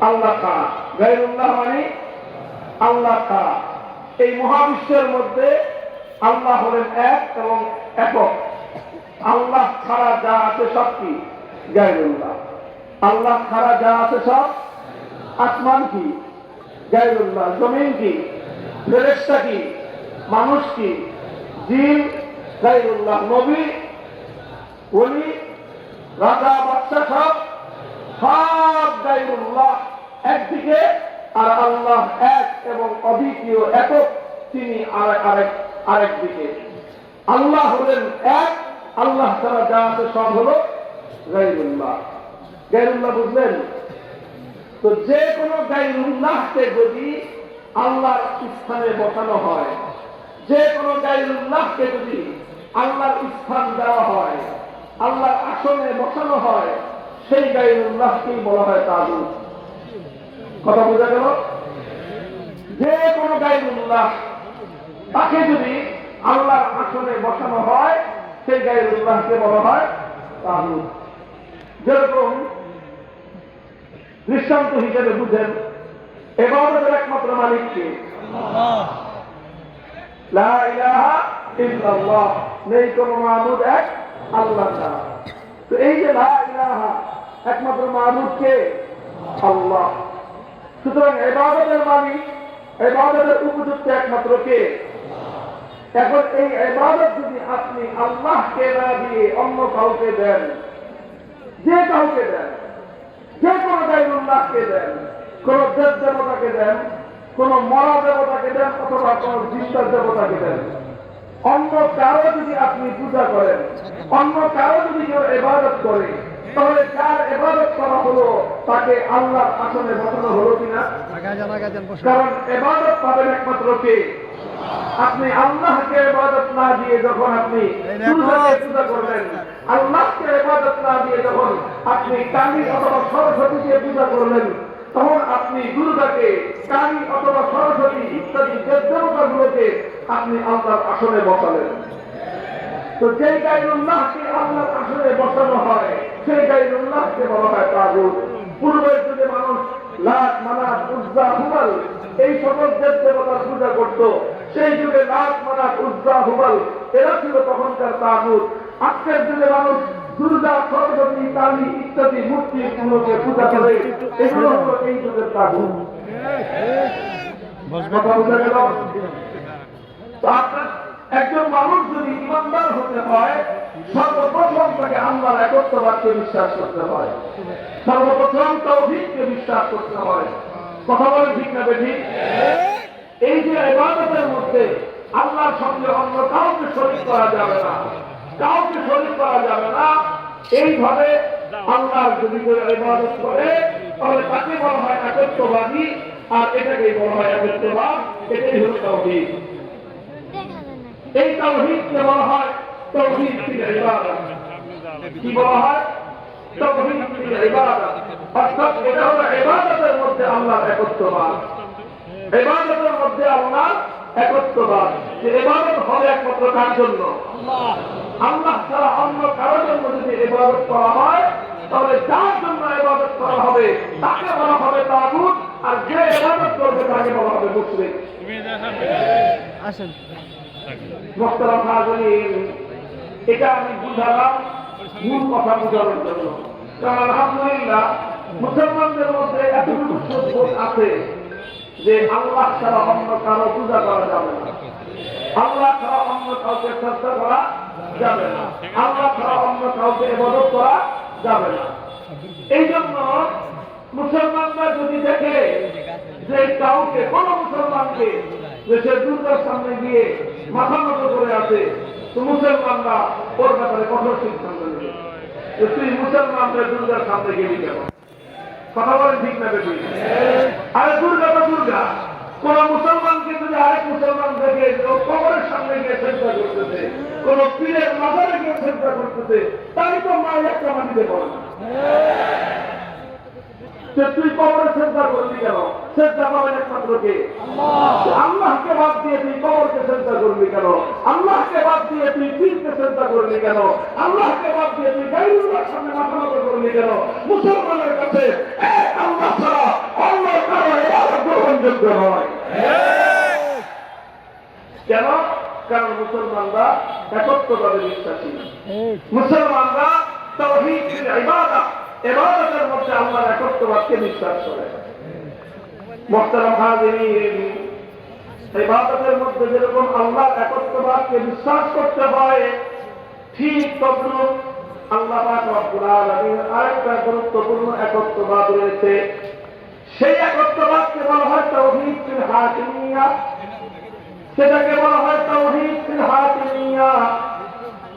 আল্লাহ গাইরুল্লাহ মানে আল্লাহ ছাড়া এই মহাবিশ্বের মধ্যে আল্লাহ হলেন এক এবং একক। আল্লাহ ছাড়া যা আছে সব কি? গাইরুল্লাহ আল্লাহ ছাড়া যা আছে সব আসমান কি? গাইরুল্লাহ জমিন কি? ফেরেস্তা কি? মানুষ কি? জিন? গাইরুল্লাহ নবী? ওলি? রাজা বাচ্চা সব সব গাইরুল্লাহ একদিকে আর আল্লাহ এক এবং অদ্বিতীয় একক, তিনি আর আরেক আরেক দিকে। আল্লাহ হলেন এক, আল্লাহ ছাড়া যা আছে সব হলো গাইরুল্লাহ গাইরুল্লাহ বুঝলেন? তো যে কোনো গাইরুল্লাহকে যদি আল্লাহর স্থানে বসানো হয়, যে কোনো গাইরুল্লাহকে যদি আল্লাহর স্থান দেওয়া হয়, আল্লাহর আসনে বসানো হয় সেই গাইরুল্লাহকেই বলা হয় তাগুত কথা বোঝা গেল? যে কোনো গাইরুল্লাহ তাকে যদি আল্লাহর আসনে বসানো হয়, সেই গাইরুল্লাহকে বলা হয় তাগুত যেরকম দৃষ্টান্ত হিসেবে বুঝেন, এবাদতের একমাত্র মালিককে নেই কোন মাহবুদ এক আল্লাহ তো এই যে লা ইলাহা একমাত্র মাহবুদ কে? আল্লাহ। সুতরাং এবাদতের মালিক, এবাদতের উপযুক্ত একমাত্র কে? এখন এই এবাদত যদি আপনি আল্লাহকে না দিয়ে অন্য কাউকে দেন, যে কাউকে দেন, যে কোনো গাইরুল্লাহকে দেন, কোন দেব দেবতাকে দেন, কোন মরা দেবতাকে দেন অথবা কোন জিন্দার দেবতাকে দেন, অন্য কারও যদি আপনি পূজা করেন, অন্য কারও যদি কেউ এবাদত করে তাহলে যার এবাদত করা হলো? তাকে আল্লাহর আসনে বসানো হলো কিনা? কারণ এবাদত পাবেন একমাত্র কে? আপনি আল্লাহকে এবাদত না দিয়ে যখন আপনি পূজা করবেন আল্লাহকে এবাদত না দিয়ে যখন আপনি কালী অথবা সরস্বতীকে পূজা করলেন তখন আপনি দুর্গাকে কালী অথবা সরস্বতী ইত্যাদি দেবতাগুলোকে আপনি আল্লাহর আসনে বসালেন। তো যেই গাইরুল্লাহকে আল্লাহর আসনে বসানো হয় সেই গাইরুল্লাহকে বলা হয় তাগুত। পূর্বের যুগে মানুষ লাখ মানাত উজ্জা হুমাল এই সকল দেব দেবতার পূজা করত। সেই যুগে লাখ মানাত উজ্জা হুমাল এরা ছিল তখনকার তাগুত। আজকের যুগে মানুষ দুর্গা সরস্বতী কালী ইত্যাদি মূর্তি গুলোকে পূজা করে। এগুলো হলো এই যুগের তাগুত। কথা বোঝা গেল? আপনার একজন মানুষ যদি ইমানদার হতে হয়, সর্বপ্রথম তাকে আল্লাহর একত্রবাদকে বিশ্বাস করতে হয়। সর্বপ্রথম তৌহিদকে বিশ্বাস করতে হয়। কথা বলে ঠিক না বেঠি? এই যে ইবাদতের মধ্যে আল্লাহর সঙ্গে অন্য কাউকে শরীর করা যাবে না, কাউকে শরীর করা যাবে না, এইভাবে আল্লাহর যদি কেউ ইবাদত করে, তাহলে তাকে বলা হয় একত্রবাদী আর এটাকেই বলা হয় একত্রবাদ এটাই হল তৌহিদ এই তৌহিদকে বলা হয় কি বলা হয়? অর্থাৎ এটা মধ্যে মধ্যে আল্লাহ একত্ববাদ। যে ইবাদত হবে একমাত্র কার জন্য? ছাড়া অন্য কারোর জন্য যদি ইবাদত করা হয়, তাহলে যার জন্য ইবাদত করা হবে, তাকে বলা হবে তাগুত, আর যে ইবাদত করবে তাকে বলা হবে মুসলিম এটা আমি বুঝালাম মূল কথা বোঝানোর জন্য কারণ আলহামদুলিল্লাহ মুসলমানদের মধ্যে এতটুকু সুযোগ আছে যে আল্লাহ ছাড়া অন্য কারও পূজা করা যাবে না আল্লাহ ছাড়া অন্য কাউকে শ্রদ্ধা করা যাবে না আল্লাহ ছাড়া অন্য কাউকে এবাদত করা যাবে না এই জন্য মুসলমানরা যদি দেখে যে কাউকে, কোন মুসলমানকে সে দুর্গার সামনে গিয়ে মাথা নত করে আছে, তো মুসলমানরা ওর ব্যাপারে কঠোর সিদ্ধান্ত নেবে। তুই মুসলমানদের দুর্গার সামনে গেলি কেন কথা বলেন ঠিক না বেশি আরে দুর্গা তো দুর্গা। কোন মুসলমানকে যদি আরেক মুসলমান দেখে কবরের সামনে গিয়ে চেষ্টা করতেছে, কোন পীরের মাজারে গিয়ে চেষ্টা করতেছে তাই তো মা একটা মাটিতে পড়ে তুই কবরে চেষ্টা করবি কেন? চেষ্টা পাবেন একমাত্র কে আল্লাহকে বাদ দিয়ে তুই কবরকে চেষ্টা করবি কেন? আল্লাহকে বাদ দিয়ে তুই পীরকে চেষ্টা করবি কেন? আল্লাহকে বাদ দিয়ে তুই গাইরুল্লাহর সামনে মাথা নত করবি কেন? মুসলমানের কাছে এক আল্লাহ ছাড়া যোগ্য নয়। কেন? কারণ মুসলমানরা একত্রবাদে বিশ্বাসী। মুসলমানরা তৌহিদ ইবাদত ইবাদতের মধ্যে আল্লাহর একত্রবাদকে বিশ্বাস করে। মোহতারাম হাজিরিন ইবাদতের মধ্যে যেরকম আল্লাহর একত্রবাদকে বিশ্বাস করতে হয়, ঠিক তদ্রুপ আল্লাহ আরেকটা গুরুত্বপূর্ণ একত্রবাদ রয়েছে। সেই একত্রবাদকে বলা হয় তৌহিদ ফিল হাকিমিয়া। সেটাকে বলা হয় তৌহিদ ফিল হাকিমিয়া।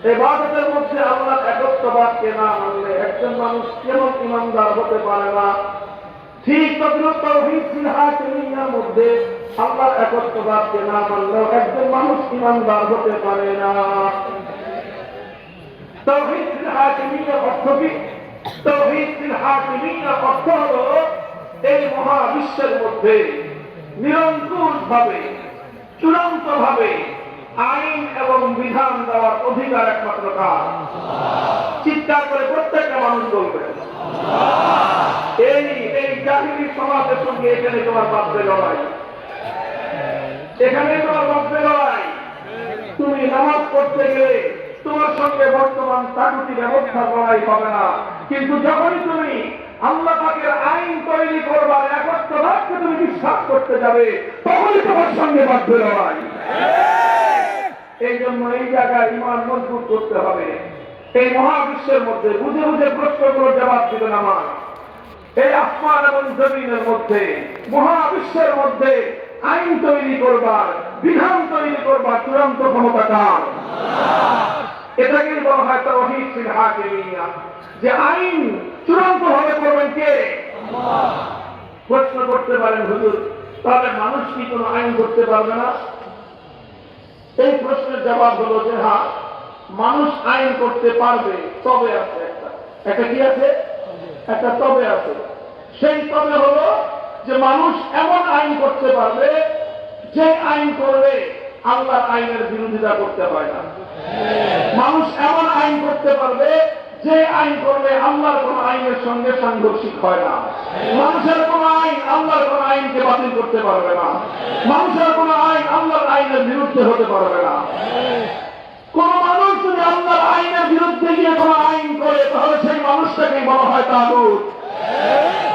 এবাদতের মধ্যে আল্লাহর একত্রবাদকে না মানলে একজন মানুষ কেমন ইমানদার হতে পারে না? ঠিক মধ্যে আল্লাহর একত্রবাদকে না মানলেও একজন মানুষ ইমানদার হতে পারে না। এই মহাবিশ্বের মধ্যে নিরঙ্কুশ ভাবে চূড়ান্ত ভাবে আইন এবং বিধান দেওয়ার অধিকার একমাত্র কার চিৎকার করে প্রত্যেকটা মানুষ বলবে এই এই জাহিরি সমাজের সঙ্গে এখানে তোমার বাপদের লড়াই। এখানে তোমার বাপদের লড়াই। তুমি নামাজ পড়তে গেলে তোমার সঙ্গে বর্তমান চাকরি ব্যবস্থা লড়াই হবে না। কিন্তু যখনই তুমি আল্লাহ পাকের আইন তৈরি করবার একত্র বাক্যে তুমি বিশ্বাস করতে যাবে, তখনই তোমার সঙ্গে বাধ্য লড়াই। এই জন্য এই জায়গায় ইমান মজবুত করতে হবে। এই মহাবিশ্বের মধ্যে বুঝে বুঝে প্রশ্নগুলোর জবাব দিবেন আমার এই আসমান এবং জমিনের মধ্যে, মহাবিশ্বের মধ্যে আইন তৈরি করবার, বিধান তৈরি করবার চূড়ান্ত ক্ষমতা কার? এটাকেই বলা হয় তৌহিদ ফিল হাকিমিয়া। যে আইন চূড়ান্ত ভাবে করবেন কে? প্রশ্ন করতে পারেন হুজুর, তাহলে মানুষ কি কোনো আইন করতে পারবে না? এই প্রশ্নের জবাব হলো যে হ্যাঁ মানুষ আইন করতে পারবে, তবে আছে একটা। একটা কি আছে? একটা তবে আছে। সেই তবে হলো যে মানুষ এমন আইন করতে পারবে, যে আইন করবে আল্লাহর আইনের বিরোধিতা করতে হয় না। মানুষ এমন আইন করতে পারবে যে আইন করলে আল্লাহর কোন আইনের সঙ্গে সাংঘর্ষিক হয় না। মানুষের কোন আইন আল্লাহর কোন আইনকে বাতিল করতে পারবে না। মানুষের কোন আইন আল্লাহর আইনের বিরুদ্ধে হতে পারবে না। কোন মানুষ যদি আল্লাহর আইনের বিরুদ্ধে গিয়ে কোন আইন করে, তাহলে সেই মানুষটাকে বলা হয় তাগুত।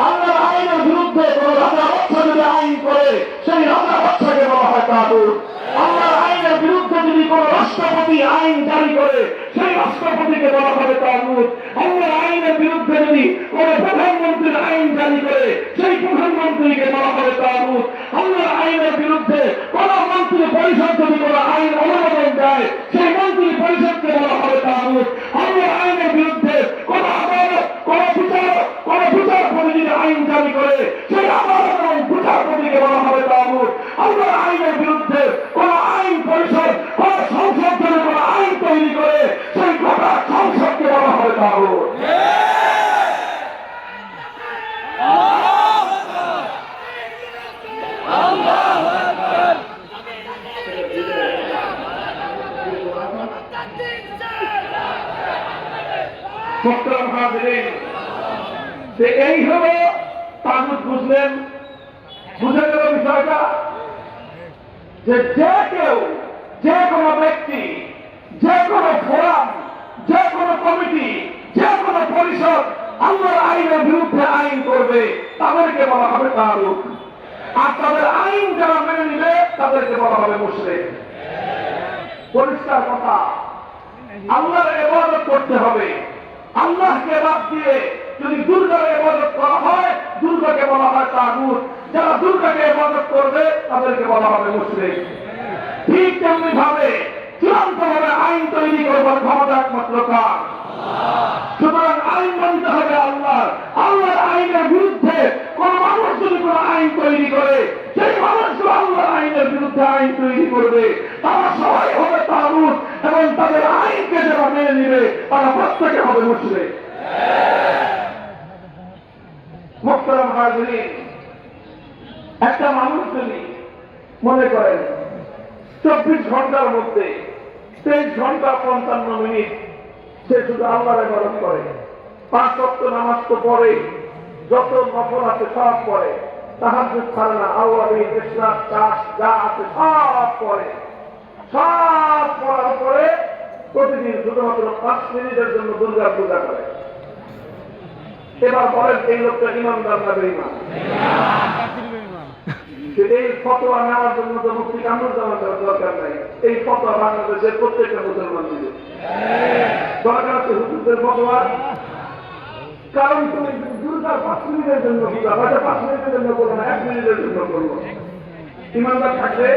আল্লাহর আইনের বিরুদ্ধে কোন রাজা বাচ্চা যদি আইন করে, সেই রাজা বাচ্চাকে বলা হয় তাগুত। আল্লাহর আইনের বিরুদ্ধে যদি কোন রাষ্ট্রপতি আইন জারি করে, সেই রাষ্ট্রপতিকে বলা হবে তাগুত আল্লাহর আইনের বিরুদ্ধে যদি কোন প্রধানমন্ত্রীর আইন জারি করে, সেই প্রধানমন্ত্রীকে বলা হবে তাগুত আল্লাহর আইনের বিরুদ্ধে কোন মন্ত্রী পরিষদ যদি কোন আইন অনুমোদন দেয়, সেই মন্ত্রী পরিষদকে বলা হবে তাগুত আল্লাহর আইনের বিরুদ্ধে কোন আদালত, কোন বিচার কোন বিচারপতি যদি আইন জারি করে, সেই আদালত এবং বিচারপতিকে বলা হবে তাগুত আল্লাহর আইনের বিরুদ্ধে মোহতারাম হাজরিন। যে এই বুঝলেন বুঝে গেল বিষয়টা? যে যে কেউ, যে কোনো ব্যক্তি, যে কোনো ফোরাম, যে কোনো কমিটি, যে কোনো পরিষদ আল্লাহর আইনের বিরুদ্ধে আইন করবে, তাদেরকে বলা হবে তারুক আর তাদের আইন যারা মেনে নিবে, তাদেরকে বলা হবে মুসলিম। পরিষ্কার কথা। আল্লাহর এবাদত করতে হবে। আল্লাহকে বাদ দিয়ে যদি দুর্গার এবাদত করা হয়, দুর্গাকে বলা হয় তাগুত। যারা দুর্গাকে এবাদত করবে, তাদেরকে বলা হবে মুসলিম ঠিক তেমনি ভাবে চূড়ান্ত ভাবে আইন তৈরি করবার ক্ষমতা একমাত্র কার? সুতরাং আইন মানতে হবে আল্লাহ আল্লাহর আইনের বিরুদ্ধে কোন মানুষ যদি কোন আইন তৈরি করে সেই মানুষ আল্লাহর আইনের বিরুদ্ধে আইন তৈরি করবে, তারা হবে এবং তাদের আইনকে যারা মেনে নিবে, তারা প্রত্যেকে হবে মুসলিম। মোহতারাম হাজরিন একটা মানুষ যদি মনে করেন, চব্বিশ ঘণ্টার মধ্যে তেইশ ঘণ্টা পঞ্চান্ন মিনিট সে শুধু আল্লাহর ইবাদত করে। পাঁচ সপ্তাহ নামাজ তো পড়ে, যত নফল আছে সব পড়ে। তাহার ছাড়ে না ইসলাম চাষ, যা আছে সব করে সব করার পরে প্রতিদিন শুধুমাত্র পাঁচ মিনিটের জন্য দুর্গা পূজা করে। এবার বলেন এই লোকটা ইমানদার না বেঈমান? এই ফতোয়া নেওয়ার জন্য তো মুক্তি কামরুজ্জামান দেওয়ার দরকার নাই। এই ফতোয়া বাংলাদেশের প্রত্যেকটা মুসলমান দিবে। দরকার আছে হুজুরদের ফতোয়া। কারণ তুমি দুর্গার পাঁচ মিনিটের জন্য পূজা, হয়তো পাঁচ মিনিটের জন্য করব না, এক মিনিটের জন্য করব ইমানদার থাকলে